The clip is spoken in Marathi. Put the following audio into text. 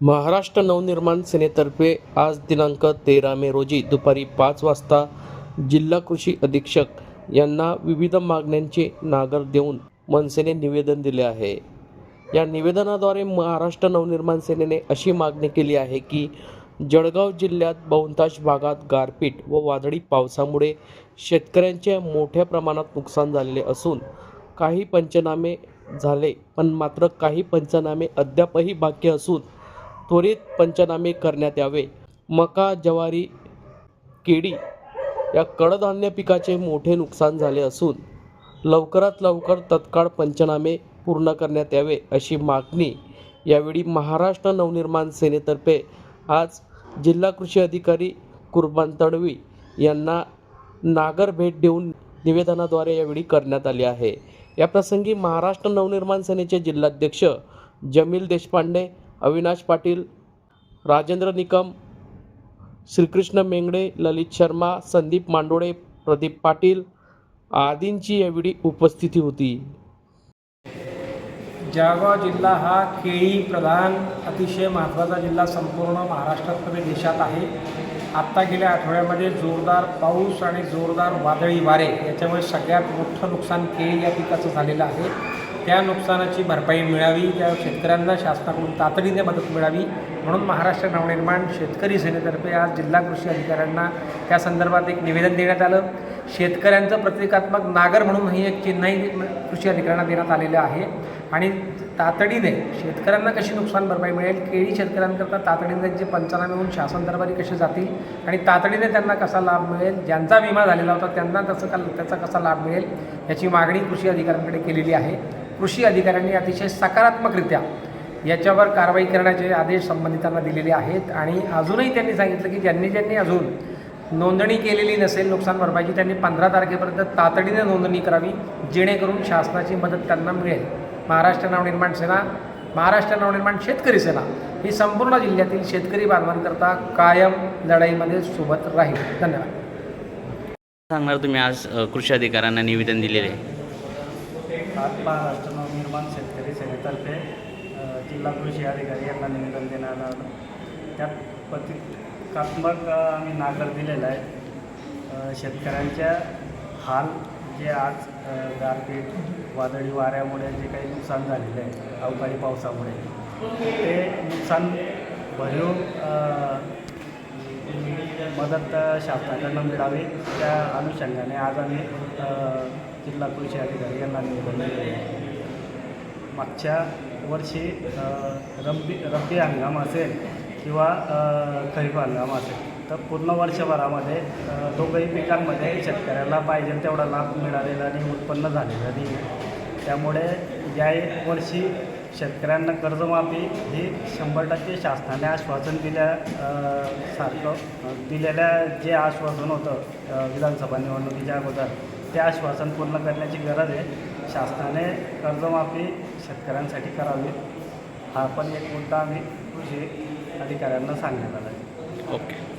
महाराष्ट्र नवनिर्माण सेनेतर्फे आज दिनांक तेरा मे रोजी दुपारी पाच वाजता जिल्हा कृषी अधीक्षक यांना विविध मागण्यांचे नागर देऊन मनसेने निवेदन दिले आहे. या निवेदनाद्वारे महाराष्ट्र नवनिर्माण सेनेने अशी मागणी केली आहे की जळगाव जिल्ह्यात बहुतांश भागात गारपीट व वादळी पावसामुळे शेतकऱ्यांचे मोठ्या प्रमाणात नुकसान झालेले असून काही पंचनामे झाले पण मात्र काही पंचनामे अद्यापही बाकी असून त्वरित पंचनामे करण्यात यावे. मका ज्वारी केळी या कडधान्य पिकाचे मोठे नुकसान झाले असून लवकरात लवकर तत्काळ पंचनामे पूर्ण करण्यात यावे अशी मागणी यावेळी महाराष्ट्र नवनिर्माण सेनेतर्फे आज जिल्हा कृषी अधिकारी कुर्बान तडवी यांना नागर भेट देऊन निवेदनाद्वारे यावेळी करण्यात आली आहे. याप्रसंगी महाराष्ट्र नवनिर्माण सेनेचे जिल्हाध्यक्ष जमील देशपांडे अविनाश पाटील राजेंद्र निकम श्रीकृष्ण मेंगडे ललित शर्मा संदीप मांडोळे प्रदीप पाटील आदींची यावेळी उपस्थिती होती. जळगाव जिल्हा हा केळी प्रधान अतिशय महत्त्वाचा जिल्हा संपूर्ण महाराष्ट्रात नव्हे देशात आहे. आत्ता गेल्या आठवड्यामध्ये जोरदार पाऊस आणि जोरदार वादळी वारे याच्यामुळे सगळ्यात मोठं नुकसान केळी या पिकाचं झालेलं आहे. त्या नुकसानाची भरपाई मिळावी त्या शेतकऱ्यांना शासनाकडून तातडीने मदत मिळावी म्हणून महाराष्ट्र नवनिर्माण शेतकरी सेनेतर्फे आज जिल्हा कृषी अधिकाऱ्यांना त्या संदर्भात एक निवेदन देण्यात आलं. शेतकऱ्यांचं प्रतिकात्मक नागर म्हणून ही एक चिन्हही कृषी अधिकाऱ्यांना देण्यात आलेलं आहे आणि तातडीने शेतकऱ्यांना कशी नुकसान भरपाई मिळेल केळी शेतकऱ्यांकरता तातडीने जे पंचनामे होऊन शासन दरबारी कसे जातील आणि तातडीने त्यांना कसा लाभ मिळेल ज्यांचा विमा झालेला होता त्यांना तसं का त्याचा कसा लाभ मिळेल याची मागणी कृषी अधिकाऱ्यांकडे केलेली आहे. कृषी अधिकाऱ्यांनी अतिशय सकारात्मकरित्या याच्यावर कारवाई करण्याचे आदेश संबंधितांना दिलेले आहेत. आणि अजूनही त्यांनी सांगितलं की ज्यांनी ज्यांनी अजून नोंदणी केलेली नसेल नुकसान भरपाईची त्यांनी पंधरा तारखेपर्यंत तातडीने नोंदणी करावी जेणेकरून शासनाची मदत त्यांना मिळेल. महाराष्ट्र नवनिर्माण सेना महाराष्ट्र नवनिर्माण शेतकरी सेना ही संपूर्ण जिल्ह्यातील शेतकरी बांधवांकरता कायम लढाईमध्ये सोबत राहील. धन्यवाद. सांगणार तुम्ही आज कृषी अधिकाऱ्यांना निवेदन दिलेले आहे. आज महाराष्ट्र नवनिर्माण शेतकरी सेनेतर्फे जिल्हा कृषी अधिकारी यांना निवेदन देण्यात आलं. त्यात प्रतिकात्मक आम्ही नागर दिलेला आहे. शेतकऱ्यांच्या हाल जे आज गारपीट वादळी वाऱ्यामुळे जे काही नुकसान झालेलं आहे अवकाळी पावसामुळे ते नुकसान भरीव मदत शासनाकडनं मिळावी त्या अनुषंगाने आज आम्ही जिल्हा कृषी अधिकारी यांना निवेदन दिले आहे. मागच्या वर्षी रब्बी रब्बी हंगाम असेल किंवा खरीप हंगाम असेल तर पूर्ण वर्षभरामध्ये दोघंही पिकांमध्ये शेतकऱ्याला पाहिजे तेवढा लाभ मिळालेला आणि उत्पन्न झालेलं नाही त्यामुळे या वर्षी शेतकऱ्यांना कर्जमाफी ही शंभर टक्के शासनाने आश्वासन दिल्या सारखं दिलेल्या जे आश्वासन होतं विधानसभा निवडणुकीच्या अगोदर ते आश्वासन पूर्ण करण्याची गरज आहे. शासनाने कर्जमाफी शेतकऱ्यांसाठी करावी. हा पण एक मुद्दा आम्ही कृषी अधिकाऱ्यांना सांगण्यात आला आहे. ओके.